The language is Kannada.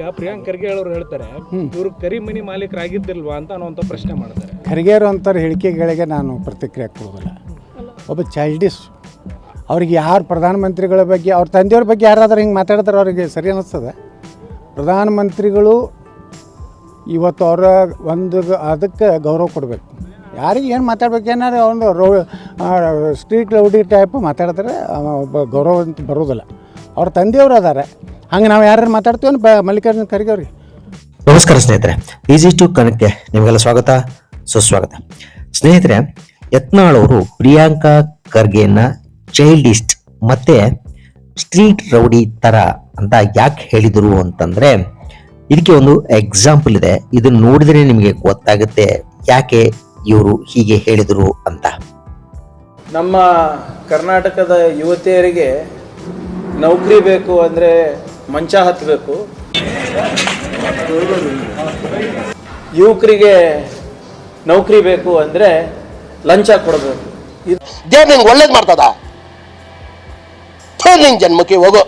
ಈಗ ಪ್ರಿಯಾಂಕ್ ಖರ್ಗೆ ಅವರು ಹೇಳ್ತಾರೆ ಇವರು ಕರಿಮನಿ ಮಾಲೀಕರಾಗಿದ್ದಿಲ್ವಾ ಅಂತ ಅನ್ನೋಂಥ ಪ್ರಶ್ನೆ ಮಾಡ್ತಾರೆ. ಖರ್ಗೆಯರು ಅಂತಾರೆ ಹೇಳಿಕೆಗಳಿಗೆ ನಾನು ಪ್ರತಿಕ್ರಿಯೆ ಕೊಡೋದಿಲ್ಲ ಒಬ್ಬ ಚೈಲ್ಡಿಸ್ ಅವ್ರಿಗೆ ಯಾರು ಪ್ರಧಾನಮಂತ್ರಿಗಳ ಬಗ್ಗೆ ಅವ್ರ ತಂದೆಯವ್ರ ಬಗ್ಗೆ ಯಾರಾದರೂ ಹಿಂಗೆ ಮಾತಾಡ್ತಾರೆ ಅವ್ರಿಗೆ ಸರಿ ಅನ್ನಿಸ್ತದೆ ಪ್ರಧಾನಮಂತ್ರಿಗಳು ಇವತ್ತು ಅವರ ಒಂದು ಅದಕ್ಕೆ ಗೌರವ ಕೊಡಬೇಕು. ಯಾರಿಗೆ ಏನು ಮಾತಾಡ್ಬೇಕು ಏನಾರು ಒಂದು ರೋ ಸ್ಟ್ರೀಟ್ ಲೌಡಿ ಟೈಪ್ ಮಾತಾಡಿದ್ರೆ ಒಬ್ಬ ಗೌರವ ಅಂತ ಬರೋದಿಲ್ಲ ಅವ್ರ ತಂದೆಯವರು ಅದಾರೆ. ಹಂಗೆ ನಾವು ಯಾರು ಮಾತಾಡ್ತೀವಿ ಬ ಮಲ್ಲಿಕಾರ್ಜುನ ಖರ್ಗೆ ಅವ್ರಿಗೆ. ನಮಸ್ಕಾರ ಸ್ನೇಹಿತರೆ ಈಸಿ ಟು ಕಣಕ್ಕೆ ನಿಮಗೆಲ್ಲ ಸ್ವಾಗತ ಸುಸ್ವಾಗತ. ಸ್ನೇಹಿತರೆ ಯತ್ನಾಳ್ ಅವರು ಪ್ರಿಯಾಂಕಾ ಖರ್ಗೆಯನ್ನ ಚೈಲ್ಡಿಸ್ಟ್ ಮತ್ತೆ ಸ್ಟ್ರೀಟ್ ರೌಡಿ ತರ ಅಂತ ಯಾಕೆ ಹೇಳಿದರು ಅಂತಂದ್ರೆ ಇದಕ್ಕೆ ಒಂದು ಎಕ್ಸಾಂಪಲ್ ಇದೆ. ಇದನ್ನ ನೋಡಿದ್ರೆ ನಿಮಗೆ ಗೊತ್ತಾಗುತ್ತೆ ಯಾಕೆ ಇವರು ಹೀಗೆ ಹೇಳಿದರು ಅಂತ. ನಮ್ಮ ಕರ್ನಾಟಕದ ಯುವತಿಯರಿಗೆ ನೌಕರಿ ಬೇಕು ಅಂದರೆ ಮಂಚ ಹತ್ತಬೇಕು. ಯುವಕರಿಗೆ ನೌಕರಿ ಬೇಕು ಅಂದ್ರೆ ಲಂಚ ಕೊಡಬೇಕು. ದೇವ್ರು ನಿಂಗೆ ಒಳ್ಳೇದು ಮಾಡ್ತದ? ನಿಂಗೆ ಜನ್ಮಕ್ಕೆ ಹೋಗು.